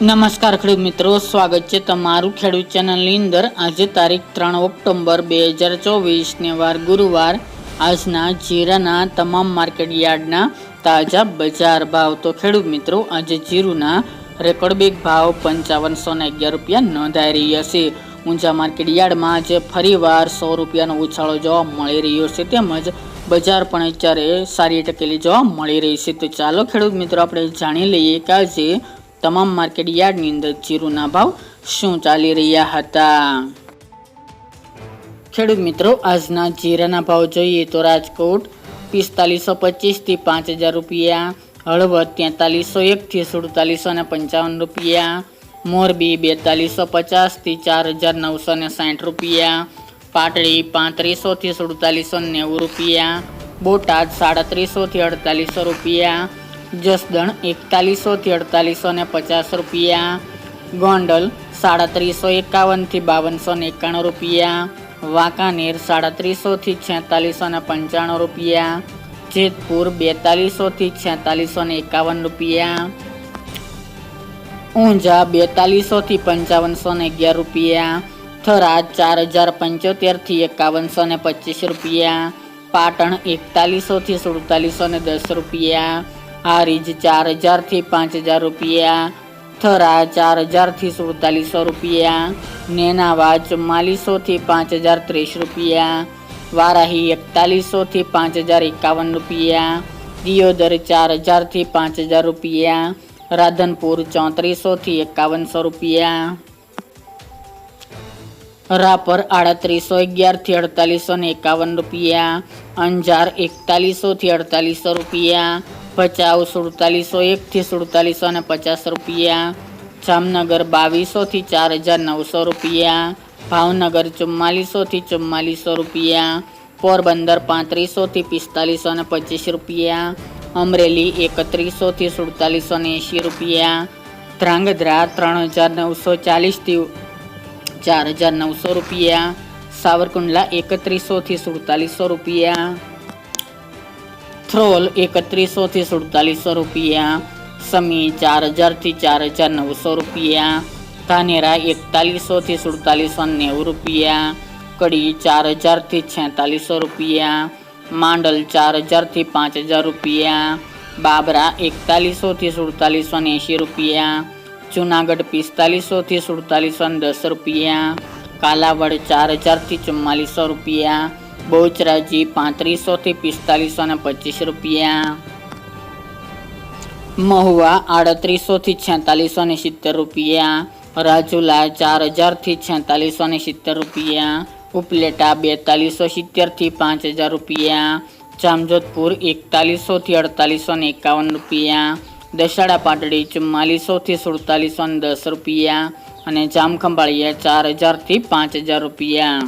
નમસ્કાર ખેડૂત મિત્રો, સ્વાગત છે તમારું ખેડૂત ચેનલની અંદર. આજે તારીખ ત્રણ ઓક્ટોબર બે હજાર ચોવીસને વાર ગુરુવાર. આજના જીરાના તમામ માર્કેટ યાર્ડના તાજા બજાર ભાવ. તો ખેડૂત મિત્રો, આજે જીરુના રેકોર્ડ બેગ ભાવ પંચાવનસો ને અગિયાર રૂપિયા નોંધાઈ રહ્યા છે. ઊંચા માર્કેટ યાર્ડમાં આજે ફરીવાર સો રૂપિયાનો ઉછાળો જોવા મળી રહ્યો છે. તેમજ બજાર પણ અત્યારે સારી ટકેલી જોવા મળી રહી છે. તો ચાલો ખેડૂત મિત્રો, આપણે જાણી લઈએ કે આજે તમામ માર્કેટ યાર્ડની અંદર જીરુના ભાવ શું ચાલી રહ્યા હતા? ખેડૂત મિત્રો, આજના જીરાના ભાવ જોઈએ તો રાજકોટ પિસ્તાલીસો પચીસથી પાંચ હજાર રૂપિયા, હળવદ તેતાલીસો એકથી સુડતાલીસો ને પંચાવન રૂપિયા, મોરબી બેતાલીસો પચાસથી ચાર હજાર નવસો ને સાઠ રૂપિયા, પાટડી પાંત્રીસોથી સુડતાલીસો નેવું રૂપિયા, બોટાદ સાડત્રીસોથી અડતાલીસો રૂપિયા જસદણ એકતાલીસોથી અડતાલીસો ને પચાસ રૂપિયા. ગોંડલ સાડત્રીસો એકાવનથી બાવનસો ને એકાણું રૂપિયા. વાંકાનેર સાડત્રીસોથી છેતાલીસો ને પંચાણું રૂપિયા. જેતપુર બેતાલીસોથી છેતાલીસો ને એકાવન રૂપિયા. ઊંઝા બેતાલીસોથી પંચાવનસો ને અગિયાર રૂપિયા. થરાદ ચાર હજાર પંચોતેરથી એકાવનસો ને પચીસ રૂપિયા. પાટણ એકતાલીસોથી સુડતાલીસો ને દસ રૂપિયા. હારીજ ચાર હજારથી પાંચ હજાર રૂપિયા થરા ચાર હજારથી સુડતાલીસો રૂપિયા નેનાવા ચુમ્માલીસોથી પાંચ હજાર ત્રીસ રૂપિયા વારાહી એકતાલીસોથી પાંચ હજાર એકાવન રૂપિયા દિયોદર ચાર હજારથી પાંચ હજાર રૂપિયા રાધનપુર ચોત્રીસોથી એકાવનસો રૂપિયા રાપર આડત્રીસો અગિયારથી અડતાલીસો ને એકાવન રૂપિયા અંજાર એકતાલીસોથી અડતાલીસો રૂપિયા ભચાઉ સુડતાલીસો, એકથી સુડતાલીસો ને પચાસ રૂપિયા. જામનગર બાવીસોથી ચાર હજાર નવસો રૂપિયા. ભાવનગર ચુમ્માલીસોથી ચુમ્માલીસો રૂપિયા. પોરબંદર પાંત્રીસોથી પિસ્તાલીસો ને પચીસ રૂપિયા. અમરેલી એકત્રીસોથી સુડતાલીસો ને એંશી રૂપિયા. ધ્રાંગધ્રા ત્રણ હજાર નવસો ચાલીસથી ચાર હજાર નવસો રૂપિયા. સાવરકુંડલા એકત્રીસોથી સુડતાલીસો રૂપિયા. થ્રોલ એકત્રીસોથી સુડતાલીસો રૂપિયા, સમી ચાર હજારથી ચાર હજાર નવસો રૂપિયા, ધાનેરા એકતાલીસોથી સુડતાલીસો નેવું રૂપિયા, કડી ચાર હજારથી છેતાલીસો રૂપિયા, માંડલ ચાર હજારથી પાંચ હજાર રૂપિયા, બાબરા એકતાલીસોથી સુડતાલીસો એંશી રૂપિયા, જુનાગઢ પિસ્તાલીસોથી સુડતાલીસો દસ રૂપિયા, કાલાવડ ચાર હજારથી ચુમ્માલીસો રૂપિયા બહુચરાજી પાંત્રીસોથી પિસ્તાલીસો ને પચીસ રૂપિયા. મહુવા આડત્રીસોથી છેતાલીસો ને સિત્તેર રૂપિયા. રાજુલા ચાર હજારથી છેતાલીસો ને સિત્તેર રૂપિયા. ઉપલેટા બેતાલીસો સિત્તેરથી પાંચ હજાર રૂપિયા. જામજોધપુર એકતાલીસોથી અડતાલીસો ને એકાવન રૂપિયા. દશાડા પાટડી ચુમ્માલીસોથી સુડતાલીસો ને દસ રૂપિયા. અને જામખંભાળિયા ચાર હજારથી પાંચ હજાર રૂપિયા.